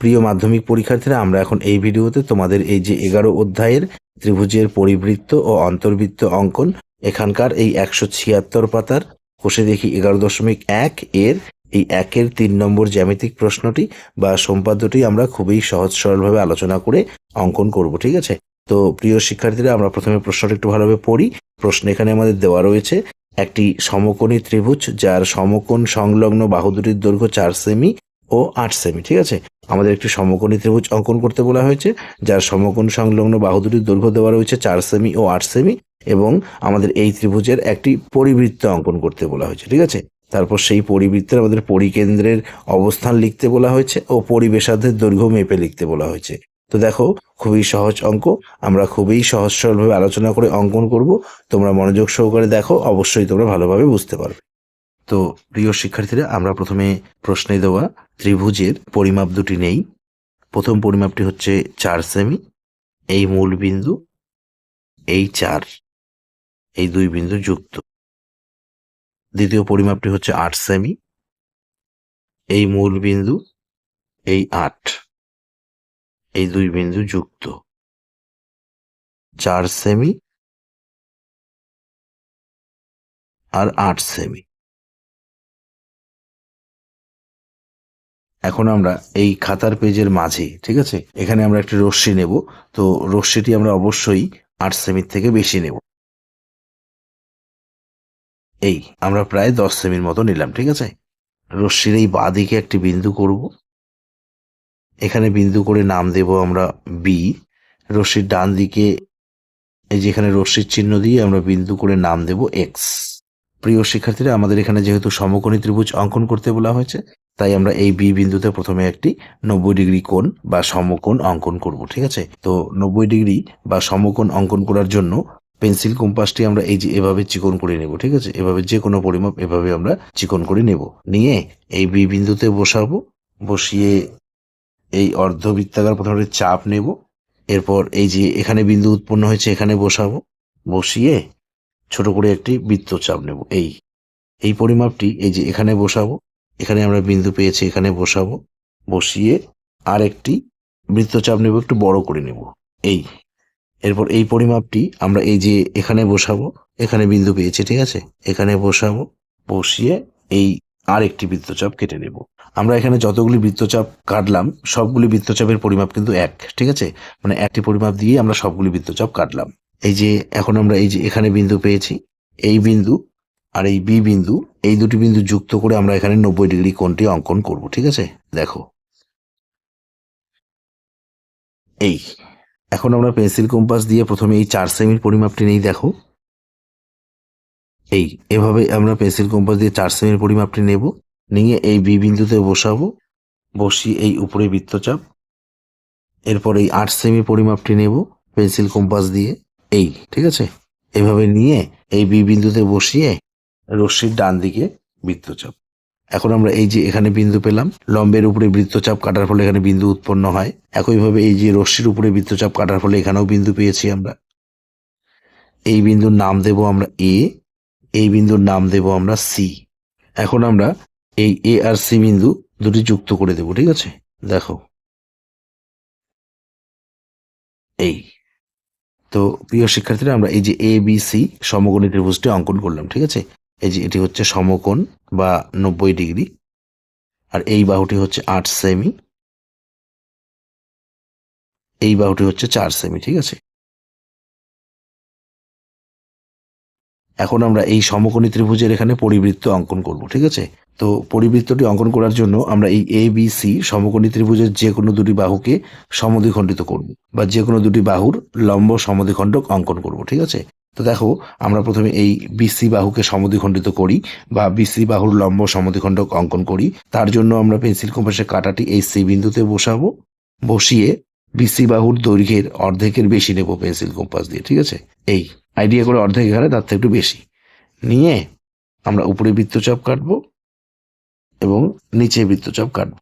প্রিয় মাধ্যমিক পরীক্ষার্থীরা, আমরা এখন এই ভিডিওতে তোমাদের এই যে এগারো অধ্যায়ের ত্রিভুজের পরিবৃত্ত ও অন্তর্বৃত্ত অঙ্কন, এখানকার এই একশো ছিয়াত্তর পাতার কোষে দেখি এগারো দশমিক এক এর এই একের তিন নম্বর জ্যামিতিক প্রশ্নটি বা সম্পাদ্যটি আমরা খুবই সহজ সরলভাবে আলোচনা করে অঙ্কন করব, ঠিক আছে? তো প্রিয় শিক্ষার্থীরা, আমরা প্রথমে প্রশ্নটা একটু ভালোভাবে পড়ি। প্রশ্ন এখানে আমাদের দেওয়া রয়েছে, একটি সমকোণী ত্রিভুজ যার সমকোণ সংলগ্ন বাহু দুটির দৈর্ঘ্য চার সেমি ও আট সেমি, ঠিক আছে? আমাদের একটি সমকোণী ত্রিভুজ অঙ্কন করতে বলা হয়েছে, যার সমকোণ সংলগ্ন বাহু দুটির দৈর্ঘ্য দেওয়া রয়েছে চার সেমি ও আট সেমি এবং আমাদের এই ত্রিভুজের একটি পরিবৃত্ত অঙ্কন করতে বলা হয়েছে, ঠিক আছে? তারপর সেই পরিবৃত্তের আমাদের পরিকেন্দ্রের অবস্থান লিখতে বলা হয়েছে ও পরিবেশার্ধের দৈর্ঘ্য মেপে লিখতে বলা হয়েছে। তো দেখো, খুবই সহজ অঙ্ক, আমরা খুবই সহজ সরলভাবে আলোচনা করে অঙ্কন করব, তোমরা মনোযোগ সহকারে দেখো, অবশ্যই তোমরা ভালোভাবে বুঝতে পারবে। তো প্রিয় শিক্ষার্থীরা, আমরা প্রথমে প্রশ্নে দেওয়া ত্রিভুজের পরিমাপ দুটি নেই। প্রথম পরিমাপটি হচ্ছে চার সেমি, এই মূল বিন্দু, এই চার, এই দুই বিন্দু যুক্ত। দ্বিতীয় পরিমাপটি হচ্ছে আট সেমি, এই মূল বিন্দু, এই আট, এই দুই বিন্দু যুক্ত। চার সেমি আর আট সেমি। এখন আমরা এই খাতার পেজের মাঝে, ঠিক আছে? এখানে আমরা একটি রশ্মি নেব, তো রশ্মিটি আমরা অবশ্যই আট সেমির থেকে বেশি নেব। এই, আমরা প্রায় দশ সেমির মতো নিলাম, ঠিক আছে? রশ্মির এই বাঁ দিকে একটি বিন্দু করব। এখানে বিন্দু করে নাম দেব আমরা বি রশ্মির ডান দিকে, এই যেখানে রশ্মির চিহ্ন দিয়ে আমরা বিন্দু করে নাম দেব এক্স প্রিয় শিক্ষার্থীরা, আমাদের এখানে যেহেতু সমকোণী ত্রিভুজ অঙ্কন করতে বলা হয়েছে তাই আমরা এই বি বিন্দুতে প্রথমে একটি নব্বই ডিগ্রি কোণ বা সমকোণ অঙ্কন করব, ঠিক আছে? তো নব্বই ডিগ্রি বা সমকোণ অঙ্কন করার জন্য পেন্সিল কম্পাসটি আমরা এই যে এভাবে চিকন করে নেব, ঠিক আছে? এভাবে যে কোনো পরিমাপ এভাবে আমরা চিকন করে নেব। নিয়ে এই বি বিন্দুতে বসাবো, বসিয়ে এই অর্ধবৃত্তাকার প্রথমে চাপ নেব। এরপর এই যে এখানে বিন্দু উৎপন্ন হয়েছে, এখানে বসাবো, বসিয়ে ছোট করে একটি বৃত্তচাপ নেব। এই এই পরিমাপটি এই যে এখানে বসাবো এখানে আমরা বিন্দু পেয়েছি, এখানে বসাবো। বসিয়ে আর একটি বৃত্তচাপ নেব, একটু বড় করে নেব। এই। এরপর এই পরিমাপটি আমরা এই যে এখানে বসাবো, এখানে বিন্দু পেয়েছি, ঠিক আছে? এখানে বসাবো, বসিয়ে এই আর একটি বৃত্তচাপ কেটে নেব। আমরা এখানে যতগুলি বৃত্তচাপ কাটলাম, সবগুলি বৃত্তচাপের পরিমাপ কিন্তু এক, ঠিক আছে? মানে একটি পরিমাপ দিয়ে আমরা সবগুলি বৃত্তচাপ কাটলাম। এই যে এখন আমরা এই যে এখানে বিন্দু পেয়েছি, এই বিন্দু আর এই বি বিন্দু এই দুটি বিন্দু যুক্ত করে আমরা এখানে নব্বই ডিগ্রি কোণটি অঙ্কন করব, ঠিক আছে? দেখো। এই, এখন আমরা পেন্সিল কম্পাস দিয়ে প্রথমে এই চার সেমির পরিমাপটি নেই, দেখো। এই, এভাবে আমরা পেন্সিল কম্পাস দিয়ে চার সেমির পরিমাপটি নেব। নিয়ে এই বি বিন্দুতে বসাবো, বসিয়ে এই উপরে বৃত্তচাপ। এরপর এই আট সেমি পরিমাপটি নেব পেন্সিল কম্পাস দিয়ে। এই, ঠিক আছে? এভাবে নিয়ে এই বি বিন্দুতে বসিয়ে রশ্মির ডান দিকে বৃত্তচাপ। এখন আমরা এই যে এখানে বিন্দু পেলাম, লম্বের উপরে বৃত্তচাপ কাটার ফলে এখানে বিন্দু উৎপন্ন হয়। একইভাবে এই যে রশ্মির উপরে বৃত্তচাপ কাটার ফলে এখানেও বিন্দু পেয়েছি আমরা। এই বিন্দুর নাম দেব আমরা এ এই বিন্দুর নাম দেব আমরা সি এখন আমরা এই এ আর সি বিন্দু দুটি যুক্ত করে দেব, ঠিক আছে? দেখো। এই। তো প্রিয় শিক্ষার্থীরা, আমরা এই যে এ বি সি সমকোণী ত্রিভুজটি অঙ্কন করলাম, ঠিক আছে? এই যে এটি হচ্ছে সমকোণ বা নব্বই ডিগ্রি। আর এই বাহুটি হচ্ছে আট সেমি। এই বাহুটি হচ্ছে চার সেমি, ঠিক আছে? এখন আমরা এই সমকোণী ত্রিভুজের এখানে পরিবৃত্ত অঙ্কন করব, ঠিক আছে? তো পরিবৃত্তটি অঙ্কন করার জন্য আমরা এই এ বি সি সমকোণী ত্রিভুজের যে কোনো দুটি বাহুকে সমদ্বিখণ্ডিত করব বা যে কোনো দুটি বাহুর লম্ব সমদ্বিখণ্ডক অঙ্কন করব, ঠিক আছে? তো দেখো, আমরা প্রথমে এই বিসি বাহুকে সমদ্বিখণ্ডিত করি বা বিসি বাহুর লম্ব সমদ্বিখণ্ডক অঙ্কন করি। তার জন্য আমরা পেন্সিল কম্পাসের কাঁটাটি এই সি বিন্দুতে বসাবো। বসিয়ে বিসি বাহুর দৈর্ঘ্যের অর্ধেকের বেশি নেব পেন্সিল কম্পাস দিয়ে, ঠিক আছে? এই আইডিয়া করে অর্ধেক এখানে, তার থেকে একটু বেশি। নিয়ে আমরা উপরে বৃত্তচাপ কাটবো এবং নিচে বৃত্তচাপ কাটবো।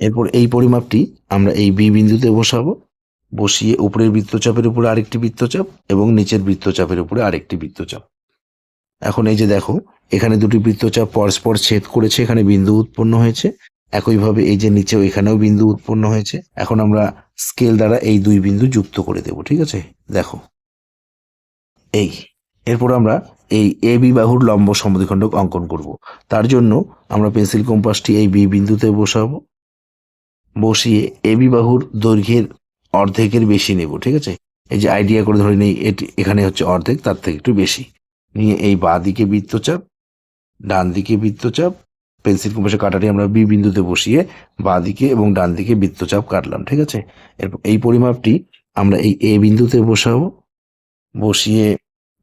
এরপর এই পরিমাপটি আমরা এই বি বিন্দুতে বসাবো। বসিয়ে উপরের বৃত্তচাপের উপরে আরেকটি বৃত্তচাপ এবং নিচের বৃত্তচাপের উপরে আরেকটি বৃত্তচাপ। এখন এই যে দেখো, এখানে দুটি বৃত্তচাপ পরস্পর ছেদ করেছে, এখানে বিন্দু উৎপন্ন হয়েছে। একইভাবে এই যে নিচেও এখানেও বিন্দু উৎপন্ন হয়েছে। এখন আমরা স্কেল দ্বারা এই দুই বিন্দু যুক্ত করে দেব, ঠিক আছে? দেখো। এই, এরপর আমরা এই এ বি বাহুর লম্ব সমদ্বিখণ্ডক অঙ্কন করব। তার জন্য আমরা পেন্সিল কম্পাসটি এই বি বিন্দুতে বসাবো। বসিয়ে এ বি বাহুর দৈর্ঘ্যের অর্ধেকের বেশি নেব, ঠিক আছে? এই যে আইডিয়া করে ধরে নেই, এটি এখানে হচ্ছে অর্ধেক, তার থেকে একটু বেশি। নিয়ে এই বাঁ দিকে বৃত্তচাপ, ডান দিকে বৃত্তচাপ, পেন্সিল কম্পাসের কাটাটি আমরা বি বিন্দুতে বসিয়ে বাঁ দিকে এবং ডান দিকে বৃত্তচাপ কাটলাম, ঠিক আছে? এরপর এই পরিমাপটি আমরা এই এ বিন্দুতে বসাবো, বসিয়ে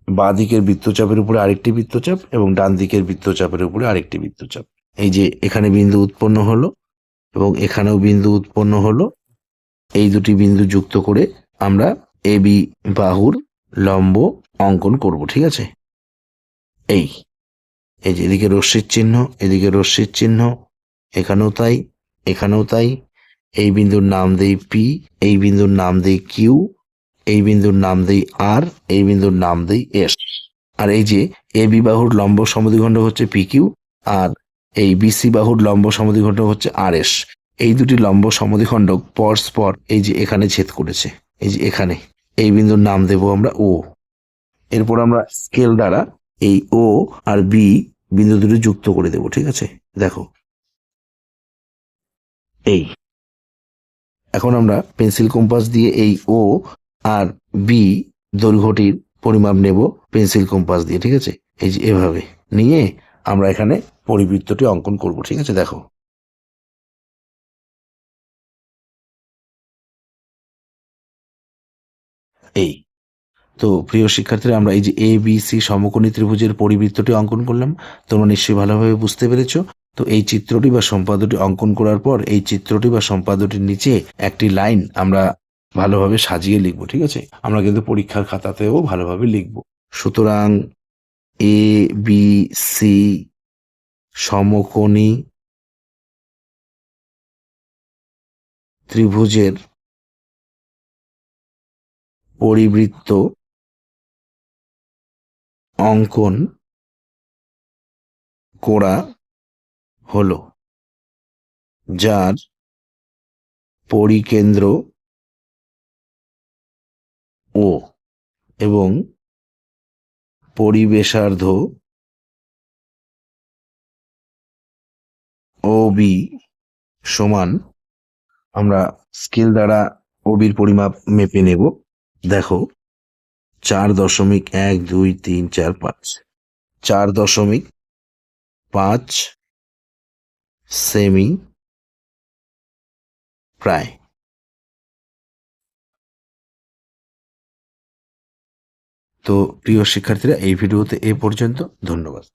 বাঁ দিকের বৃত্তচাপের উপরে আরেকটি বৃত্তচাপ এবং ডান দিকের বৃত্তচাপের উপরে আরেকটি বৃত্তচাপ। এই যে এখানে বিন্দু উৎপন্ন হলো এবং এখানেও বিন্দু উৎপন্ন হলো এই দুটি বিন্দু যুক্ত করে আমরা এ, বি, বাহুর লম্ব অঙ্কন করব, ঠিক আছে? এই এই যে এদিকে রশ্মির চিহ্ন, এদিকে রশ্মির চিহ্ন, এখানেও তাই এখানেও তাই, এই বিন্দুর নাম দেই পি, এই বিন্দুর নাম দেই কিউ, এই বিন্দুর নাম দেই আর, এই বিন্দুর নাম দেই এস। আর এই যে এ, বি বাহুর লম্ব সমদ্বিখণ্ড হচ্ছে পি কিউ, আর এই বিসি বাহুর লম্ব সমদ্বিখণ্ড হচ্ছে আর এস। এই দুটি লম্ব সমদ্বিখণ্ডক পরস্পর এই যে এখানে ছেদ করেছে, এই যে এখানে, এই বিন্দুর নাম দেব আমরা ও এরপর আমরা স্কেল দ্বারা এই ও আর বি বিন্দু দুটি যুক্ত করে দেব, ঠিক আছে? দেখো। এই। এখন আমরা পেন্সিল কম্পাস দিয়ে এই ও আর বি দৈর্ঘ্যটির পরিমাপ নেব পেন্সিল কম্পাস দিয়ে, ঠিক আছে? এই যে এভাবে নিয়ে আমরা এখানে পরিবৃত্তটি অঙ্কন করব, ঠিক আছে? দেখো। এই তো প্রিয় শিক্ষার্থীরা, আমরা এই যে এ বি সি সমকোণী ত্রিভুজের পরিবৃত্তটি অঙ্কন করলাম। তোমরা নিশ্চয়ই ভালোভাবে বুঝতে পেরেছ। তো এই চিত্রটি বা সম্পাদটি অঙ্কন করার পর এই চিত্রটি বা সম্পাদটির নিচে একটি লাইন আমরা ভালোভাবে সাজিয়ে লিখব, ঠিক আছে? আমরা কিন্তু পরীক্ষার খাতাতেও ভালোভাবে লিখব। সুতরাং এ বি সি সমকোণী ত্রিভুজের পরিবৃত্ত অঙ্কন করা হলো, যার পরিকেন্দ্র ও এবং পরিবেশার্ধ ও বি সমান আমরা স্কেল দ্বারা ওবির পরিমাপ মেপে নেব। দেখো, চার দশমিক এক, দুই, তিন, চার, পাঁচ। চার দশমিক পাঁচ সেমি প্রায়। তো প্রিয় শিক্ষার্থীরা, এই ভিডিওতে এ পর্যন্ত। ধন্যবাদ।